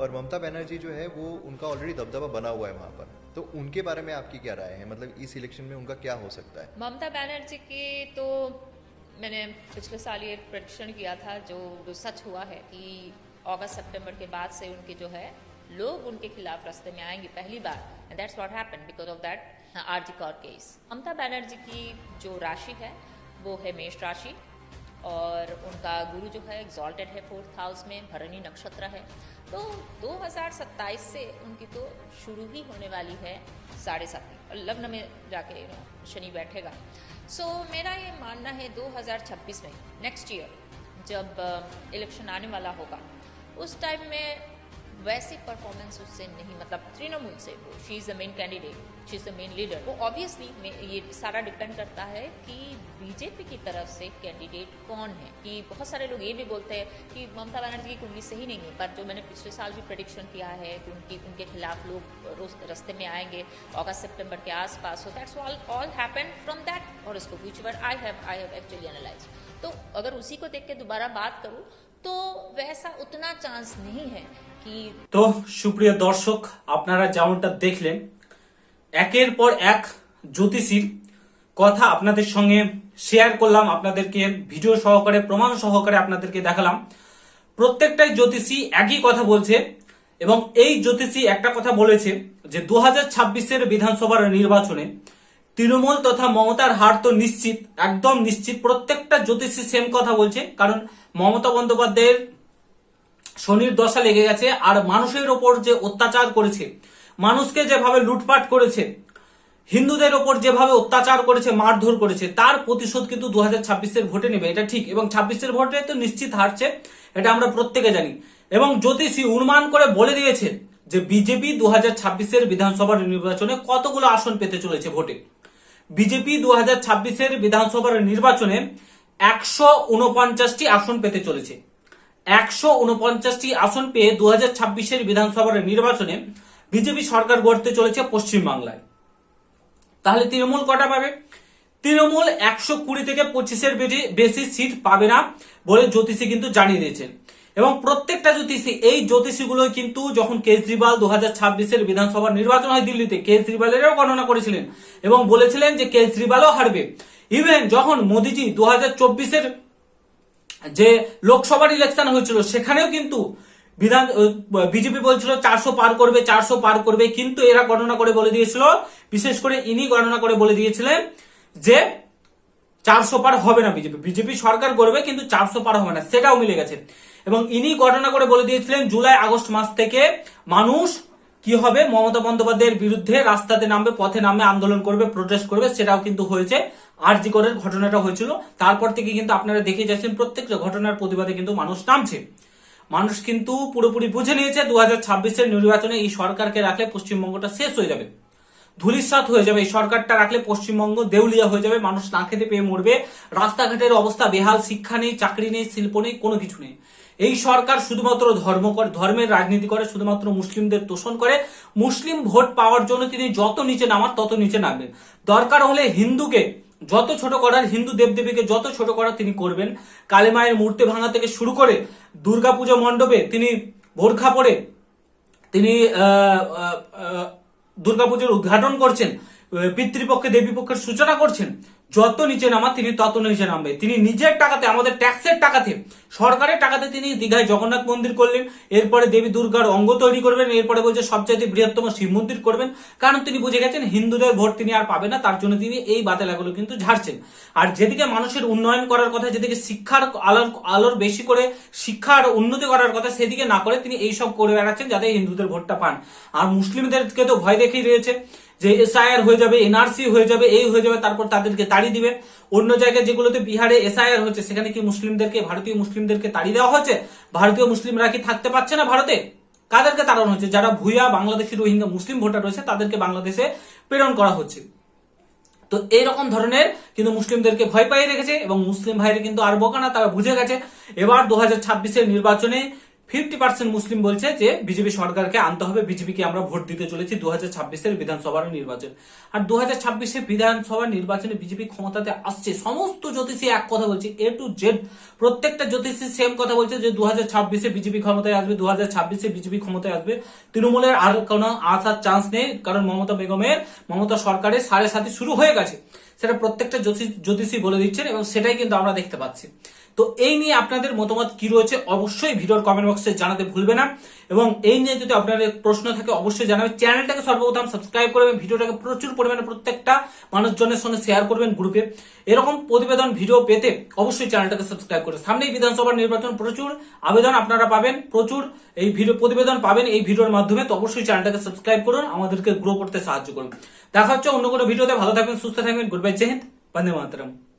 और ममता बनर्जी जो है, वो उनका ऑलरेडी दबदबा बना हुआ है वहाँ पर। तो उनके बारे में आपकी क्या राय है? मतलब इस इलेक्शन में उनका क्या हो सकता है? ममता बनर्जी की तो मैंने पिछले साल ये प्रडिक्शन किया था, जो सच हुआ है कि अगस्त सितंबर के बाद से उनके जो है, लोग उनके खिलाफ रास्ते में आएँगे पहली बार। That's what happened because of that R G Kar case Mamata Banerjee की जो राशि है, वो है मेष राशि। और उनका गुरु जो है एग्जॉल्टेड है फोर्थ हाउस में भरणी नक्षत्र है। तो 2027 से उनकी तो शुरू ही होने वाली है साढ़े साथी और लग्न में जाके शनि बैठेगा। सो so, मेरा ये मानना है 2026 में नेक्स्ट ईयर जब इलेक्शन आने वाला होगा उस टाइम में वैसी परफॉर्मेंस उससे नहीं मतलब तृणमूल से वो she is the main candidate she is the main leader वो ऑब्वियसली ये सारा डिपेंड करता है कि बीजेपी की तरफ़ से कैंडिडेट कौन है। कि बहुत सारे लोग ये भी बोलते हैं कि ममता बनर्जी की कुंडली सही नहीं है, पर जो मैंने पिछले साल भी प्रडिक्शन किया है कि उनकी, उनके खिलाफ लोग रस्ते में आएँगे अगस्त सितंबर के आसपास। So that's all all happen from that और इसको वर I have I have actually analyse तो अगर उसी को देख के दोबारा बात करूँ तो वैसा उतना चांस नहीं है कि তো সুপ্রিয় দর্শক আপনারা যেমনটা দেখলেন একের পর এক জ্যোতিষীর কথা আপনাদের সঙ্গে শেয়ার করলাম আপনাদেরকে ভিডিও সহকারে প্রমাণ সহকারে আপনাদেরকে দেখালাম প্রত্যেকটাই জ্যোতিষী একই কথা বলছে এবং এই জ্যোতিষী একটা কথা বলেছে যে দু হাজার ছাব্বিশের বিধানসভার নির্বাচনে তৃণমূল তথা মমতার হার তো নিশ্চিত, একদম নিশ্চিত। প্রত্যেকটা জ্যোতিষী সেম কথা বলছে, কারণ মমতা বন্দ্যোপাধ্যায়ের শনির দশা লেগে গেছে আর মানুষের ওপর যে অত্যাচার করেছে, মানুষকে যেভাবে লুটপাট করেছে, হিন্দুদের ওপর যেভাবে অত্যাচার করেছে, মারধর করেছে, তার প্রতিশোধ কিন্তু দু হাজার ছাব্বিশের ভোটে নেবে, এটা ঠিক। এবং ছাব্বিশের ভোটে তো নিশ্চিত হারছে, এটা আমরা প্রত্যেকে জানি। এবং জ্যোতিষী অনুমান করে বলে দিয়েছে যে বিজেপি দু হাজার ছাব্বিশের বিধানসভার নির্বাচনে কতগুলো আসন পেতে চলেছে ভোটে। বিজেপি দু হাজার ছাব্বিশের বিধানসভার নির্বাচনে একশো উনপঞ্চাশটি আসন পেতে চলেছে। একশো উনপঞ্চাশটি আসন পেয়ে দু হাজার ছাব্বিশের বিধানসভার নির্বাচনে বিজেপি সরকার গড়তে চলেছে পশ্চিমবাংলায়। তাহলে তৃণমূল কটা পাবে? তৃণমূল একশো কুড়ি থেকে পঁচিশের বেশি- বেশি সিট পাবে না বলে জ্যোতিষী কিন্তু জানিয়ে দিয়েছেন। এবং প্রত্যেকটা জ্যোতিষী এই জ্যোতিষীগুলো কিন্তু যখন কেজরিওয়াল দু হাজার ছাব্বিশের বিধানসভা নির্বাচন হয় দিল্লিতে, কেজরিওয়ালেরও গণনা করেছিলেন এবং বলেছিলেন যে কেজরিওয়ালও হারবে। ইভেন যখন মোদিজি দু হাজার চব্বিশের যে লোকসভার ইলেকশন হয়েছিল, সেখানেও কিন্তু বিধান বিজেপি বলছিল চারশো পার করবে, চারশো পার করবে, কিন্তু এরা গণনা করে বলে দিয়েছিল, বিশেষ করে ইনি গণনা করে বলে দিয়েছিলেন যে চারশো পার হবে না বিজেপি। বিজেপি সরকার করবে, কিন্তু চারশো পার হবে না। সেটাও মিলে গেছে। এবং ইনি ঘটনা করে বলে দিয়েছিলেন, জুলাই, আগস্ট মাস থেকে মানুষ কি হবে? মমতা বন্দ্যোপাধ্যায়ের বিরুদ্ধে রাস্তাতে নামবে, পথে নামবে, আন্দোলন করবে প্রোটেস্ট করবে, সেটাও কিন্তু হয়েছে। আরজি করের ঘটনাটা হয়েছিল। তারপর থেকে কিন্তু আপনারা দেখে যাচ্ছেন, প্রত্যেকটা ঘটনার প্রতিবাদে কিন্তু মানুষ নামছে। মানুষ কিন্তু পুরোপুরি বুঝে নিয়েছে, দু হাজার নির্বাচনে এই সরকারকে রাখলে পশ্চিমবঙ্গটা শেষ হয়ে যাবে। ধুলিসাৎ হয়ে যাবে। এই সরকারটা রাখলে পশ্চিমবঙ্গ দেউলিয়া হয়ে যাবে। মানুষ না খেতে পেয়ে মরবে। রাস্তাঘাটের অবস্থা বেহাল। শিক্ষা নেই, চাকরি নেই, শিল্প নেই, কোনো কিছু নেই। এই সরকার শুধুমাত্র ধর্ম ধর্মের রাজনীতি করে, শুধুমাত্র মুসলিমদের তোষণ করে। মুসলিম ভোট পাওয়ার জন্য তিনি যত নিচে নামার তত নিচে নামবেন। দরকার হলে হিন্দুকে যত ছোট করার, হিন্দু দেবদেবীকে যত ছোট করার তিনি করবেন। কালীমায়ের মূর্তি ভাঙা থেকে শুরু করে দুর্গাপুজো মণ্ডপে তিনি বোরখা পরে তিনি দুর্গাপুজোর উদ্ঘাটন করছেন পিতৃপক্ষে দেবীপক্ষের সূচনা করছেন যত নিচে নামা তিনি তত নিচে নামবে। তিনি নিজের টাকাতে, আমাদের ট্যাক্সের টাকাতে, সরকারের টাকাতে তিনি দীঘায় জগন্নাথ মন্দির করলেন, এরপরে দেবী দুর্গার অঙ্গ তৈরি করবেন, এরপরে বলছে সবচাইতে বৃহত্তম শিব মন্দির করবেন। কারণ তিনি বুঝে গেছেন, হিন্দুদের ভোট তিনি আর পাবে না, তার জন্য তিনি এই বাতেলাগুলো কিন্তু ঝাড়ছেন। আর যেদিকে মানুষের উন্নয়ন করার কথা, যেদিকে শিক্ষার আলোর আলোর বেশি করে শিক্ষার উন্নতি করার কথা, সেদিকে না করে তিনি এইসব করে বেড়াচ্ছেন, যাতে হিন্দুদের ভোটটা পান। আর মুসলিমদেরকে তো ভয় দেখেই রয়েছে যে এসআইআর হয়ে যাবে এনআরসি হয়ে যাবে, এই হয়ে যাবে, তারপর তাদেরকে তাড়ি দিবে। অন্য জায়গায় যেগুলোতে বিহারে এসআইআর হচ্ছে, সেখানে কি মুসলিমদেরকে, ভারতীয় মুসলিমদেরকে তাড়ি দেওয়া হচ্ছে? ভারতীয় মুসলিমরা কি থাকতে পারছে না ভারতে? কাদেরকে তাড়ানো হচ্ছে? যারা ভুয়া বাংলাদেশি রোহিঙ্গা মুসলিম ভোটার রয়েছে, তাদেরকে বাংলাদেশে প্রেরণ করা হচ্ছে। তো এইরকম ধরনের কিন্তু মুসলিমদেরকে ভয় পাইয়ে রেখেছে এবং মুসলিম ভাইরা কিন্তু আর বোকা না, তারা বুঝে গেছে। এবার দু হাজার ছাব্বিশের নির্বাচনে ফিফটি পার্সেন্ট মুসলিম বলছে যে বিজেপি সরকারকে আনতে হবে। বিজেপিকে আমরা ভোট দিতে চলেছি দু হাজার ছাব্বিশের বিধানসভার নির্বাচন। আর দু হাজার ছাব্বিশের বিধানসভা নির্বাচনে বিজেপি ক্ষমতাতে আসছে। সমস্ত জ্যোতিষী এক কথা বলছে এ টু জেড প্রত্যেকটা জ্যোতিষী সেম কথা বলছে যে দু হাজার ছাব্বিশে বিজেপি ক্ষমতায় আসবে, দু হাজার ছাব্বিশে বিজেপি ক্ষমতায় আসবে। তৃণমূলের আর কোনো আসার চান্স নেই, কারণ মমতা বেগমের, মমতা সরকারের সাড়ে সাথে শুরু হয়ে গেছে। সেটা প্রত্যেকটা জ্যোতিষ- জ্যোতিষী বলে দিচ্ছেন এবং সেটাই কিন্তু আমরা দেখতে পাচ্ছি। তো এই নিয়ে আপনাদের মতামত কি রয়েছে অবশ্যই ভিডিওর কমেন্ট বক্সে জানাতে ভুলবে না। এবং এই নিয়ে যদি আপনাদের প্রশ্ন থাকে অবশ্যই জানাবেন। চ্যানেলটাকে সর্বপ্রথম সাবস্ক্রাইব করবেন। ভিডিওটাকে প্রচুর পরিমাণে প্রত্যেকটা মানুষজনের সঙ্গে শেয়ার করবেন গ্রুপে এরকম প্রতিবেদন ভিডিও পেতে অবশ্যই চ্যানেলটাকে সাবস্ক্রাইব করবেন সামনেই বিধানসভা নির্বাচন, প্রচুর আবেদন আপনারা পাবেন। প্রচুর এই ভিডিও প্রতিবেদন পাবেন এই ভিডিওর মাধ্যমে। তো অবশ্যই চ্যানেলটাকে সাবস্ক্রাইব করুন, আমাদেরকে গ্রো করতে সাহায্য করুন। দেখা হচ্ছে অন্য কোনো ভিডিওতে ভালো থাকবেন, সুস্থ থাকবেন। গুড বাই জয় বন্দে মাতরম